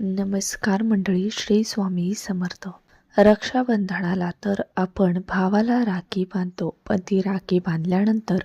नमस्कार मंडळी श्री स्वामी समर्थ. रक्षाबंधनाला तर आपण भावाला राखी बांधतो पण ती राखी बांधल्यानंतर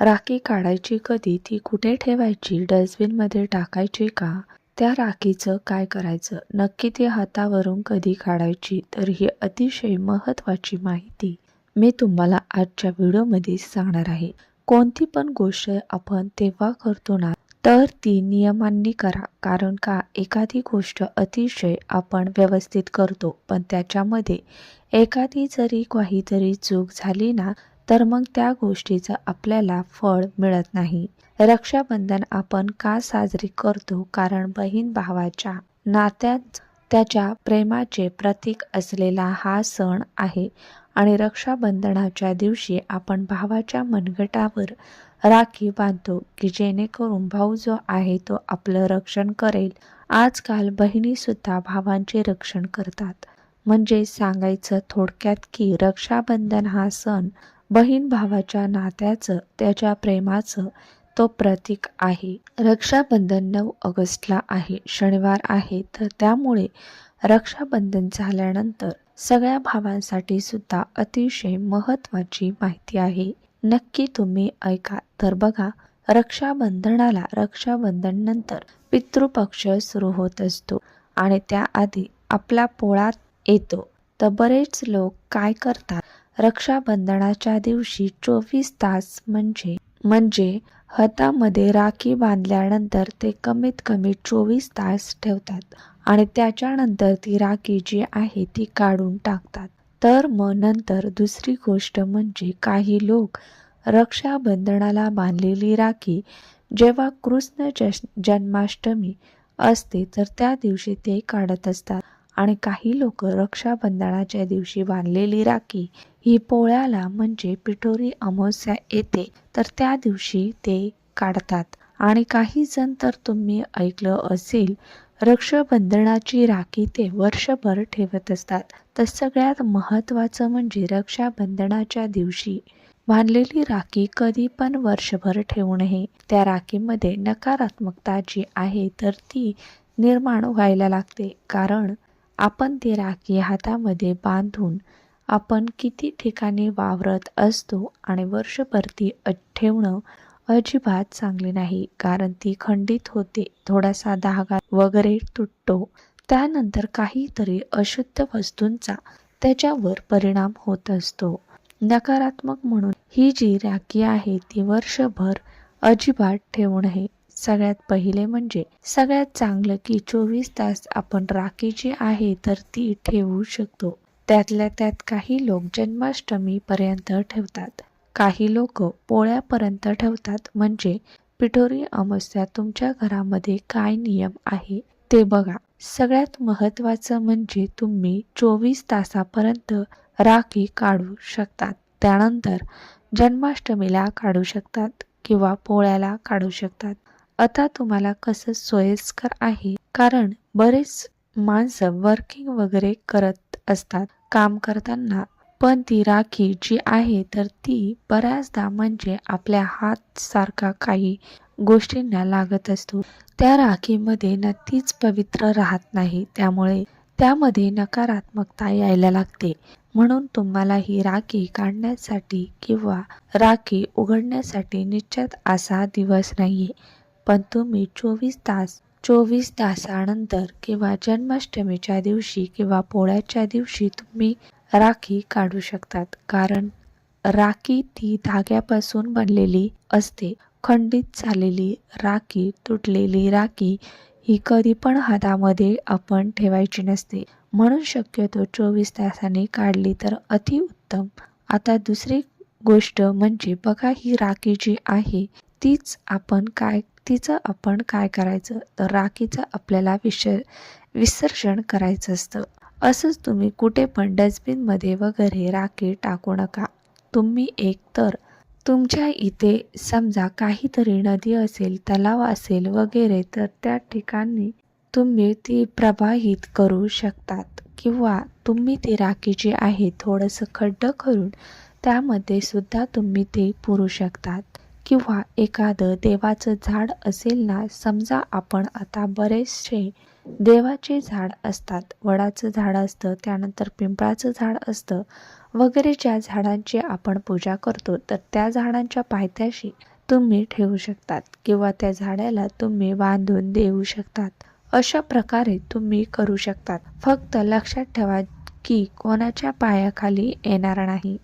राखी काढायची कधी ती कुठे ठेवायची डस्टबिनमध्ये टाकायची का? त्या राखीचं काय करायचं? नक्की ती हातावरून कधी काढायची? तर ही अतिशय महत्त्वाची माहिती मी तुम्हाला आजच्या व्हिडिओमध्ये सांगणार आहे. कोणती पण गोष्ट आपण तेव्हा करतो ना तर ती नियमांनी करा. कारण का? एखादी गोष्ट अतिशय आपण व्यवस्थित करतो पण त्याच्यामध्ये एखादी जरी काहीतरी चूक झाली ना तर मग त्या गोष्टीचं आपल्याला फळ मिळत नाही. रक्षाबंधन आपण का साजरी करतो? कारण बहीण भावाच्या नात्यात त्याच्या प्रेमाचे प्रतीक असलेला हा सण आहे आणि रक्षाबंधनाच्या दिवशी आपण भावाच्या मनगटावर राखी बांधतो की जेणेकरून भाऊ जो आहे तो आपलं रक्षण करेल. आजकाल बहिणीसुद्धा भावांचे रक्षण करतात. म्हणजे सांगायचं थोडक्यात की रक्षाबंधन हा सण बहीण भावाच्या नात्याचं त्याच्या प्रेमाचं तो प्रतीक आहे. रक्षाबंधन नऊ ऑगस्टला आहे शनिवार आहे. तर त्यामुळे रक्षाबंधन झाल्यानंतर सगळ्या भावांसाठी सुद्धा अतिशय महत्त्वाची माहिती आहे. नक्की तुम्ही ऐका तर बघा रक्षाबंधनाला रक्षाबंधन नंतर पितृपक्ष सुरू होत असतो आणि त्याआधी आपला पोळा येतो. तर बरेच लोक काय करतात? रक्षाबंधनाच्या दिवशी चोवीस तास म्हणजे म्हणजे हातामध्ये राखी बांधल्यानंतर ते कमीत कमी चोवीस तास ठेवतात आणि त्याच्यानंतर ती राखी जी आहे ती काढून टाकतात. तर मग नंतर दुसरी गोष्ट म्हणजे काही लोक रक्षाबंधनाला बांधलेली राखी जेव्हा कृष्ण जश जन्माष्टमी असते तर त्या दिवशी ते काढत असतात. आणि काही लोक रक्षाबंधनाच्या दिवशी बांधलेली राखी ही पोळ्याला म्हणजे पिठोरी अमावस्या येते तर त्या दिवशी ते काढतात. आणि काही जण तर तुम्ही ऐकलं असेल रक्षाबंधनाची राखी ते वर्षभर ठेवत असतात. तर सगळ्यात महत्त्वाचं म्हणजे रक्षाबंधनाच्या दिवशी बांधलेली राखी कधी पण वर्षभर ठेवू नये. त्या राखीमध्ये नकारात्मकता जी आहे तर ती निर्माण व्हायला लागते. कारण आपण ती राखी हातामध्ये बांधून आपण किती ठिकाणी वावरत असतो आणि वर्षभर ती ठेवणं अजिबात चांगले नाही. कारण ती खंडित होते. थोडासा धागा वगैरे तुटतो. त्यानंतर काहीतरी अशुद्ध वस्तूंचा त्याच्यावर परिणाम होत असतो. नकारात्मक म्हणून ही जी राखी आहे ती वर्षभर अजिबात ठेवू नये. सगळ्यात पहिले म्हणजे सगळ्यात चांगलं की चोवीस तास आपण राखी जी आहे तर ती ठेवू शकतो. त्यातल्या त्यात काही लोक जन्माष्टमी पर्यंत ठेवतात. काही लोक पोळ्यापर्यंत ठेवतात. म्हणजे पिठोरी अमावस्या तुमच्या घरामध्ये काय नियम आहे ते बघा. सगळ्यात महत्त्वाचं म्हणजे तुम्ही चोवीस तासापर्यंत राखी काढू शकतात. त्यानंतर जन्माष्टमीला काढू शकतात किंवा पोळ्याला काढू शकतात. आता तुम्हाला कसं सोयीस्कर आहे? कारण बरेच माणसं वर्किंग वगैरे करत असतात. काम करताना पण ती राखी जी आहे तर ती बऱ्याचदा म्हणजे आपल्या हात सारखा काही गोष्टींना लागत असतो. त्या राखीमध्ये नक्कीच पवित्र राहत नाही त्यामुळे त्यामध्ये नकारात्मकता यायला लागते. म्हणून तुम्हाला ही राखी काढण्यासाठी किंवा राखी उघडण्यासाठी निश्चित असा दिवस नाहीये पण तुम्ही चोवीस तास चोवीस तासानंतर किंवा जन्माष्टमीच्या दिवशी किंवा पोळ्याच्या दिवशी तुम्ही राखी काढू शकतात. कारण राखी ती धाग्यापासून बनलेली असते. खंडित झालेली राखी तुटलेली राखी ही कधी पण हातामध्ये आपण ठेवायची नसते. म्हणून शक्यतो चोवीस तासाने काढली तर अतिउत्तम आता दुसरी गोष्ट म्हणजे बघा ही राखी जी आहे तीच आपण काय तिचं आपण काय करायचं? तर राखीचं आपल्याला विसर विसर्जन करायचं असतं. असंच तुम्ही कुठे पण डस्टबिनमध्ये वगैरे राखी टाकू नका. तुम्ही एक तर तुमच्या इथे समजा काहीतरी नदी असेल तलाव असेल वगैरे तर त्या ठिकाणी तुम्ही ती प्रवाहित करू शकतात. किंवा तुम्ही ती राखी जी आहे थोडंसं खड्डं करून त्यामध्ये सुद्धा तुम्ही ते पुरू शकतात. किंवा एखादं देवाचं झाड असेल ना समजा आपण आता बरेचसे देवाचे झाड असतात. वडाचं झाड असतं त्यानंतर पिंपळाचं झाड असतं वगैरे ज्या झाडांची आपण पूजा करतो तर त्या झाडांच्या पायथ्याशी तुम्ही ठेवू शकतात किंवा त्या झाडाला तुम्ही बांधून देऊ शकतात. अशा प्रकारे तुम्ही करू शकतात. फक्त लक्षात ठेवा की कोणाच्या पायाखाली येणार नाही.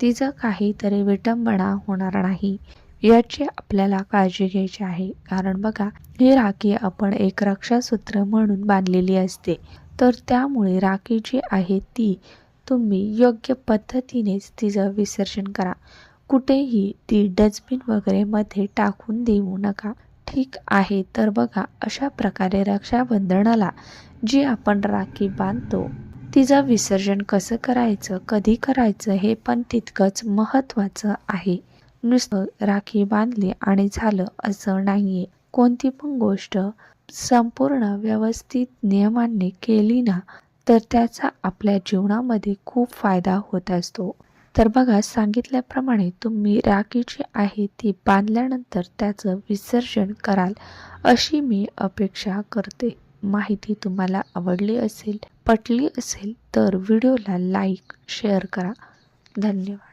तिचं काहीतरी विटंबना होणार नाही. याची आपल्याला काळजी घ्यायची आहे. कारण बघा ही राखी आपण एक रक्षासूत्र म्हणून बांधलेली असते. तर त्यामुळे राखी जी आहे ती तुम्ही योग्य पद्धतीनेच तिचं विसर्जन करा. कुठेही ती डस्टबिन वगैरेमध्ये टाकून देऊ नका. ठीक आहे तर बघा अशा प्रकारे रक्षाबंधनाला जी आपण राखी बांधतो तिचं विसर्जन कसं करायचं कधी करायचं हे पण तितकंच महत्त्वाचं आहे. नुसतं राखी बांधली आणि झालं असं नाहीये. कोणती पण गोष्ट संपूर्ण व्यवस्थित नियमांनी केली ना तर त्याचा आपल्या जीवनामध्ये खूप फायदा होत असतो. तर बघा सांगितल्याप्रमाणे तुम्ही राखी जी आहे ती बांधल्यानंतर त्याचं विसर्जन कराल अशी मी अपेक्षा करते. माहिती तुम्हाला आवडली असेल पटली असेल तर व्हिडिओला लाईक शेअर करा. धन्यवाद.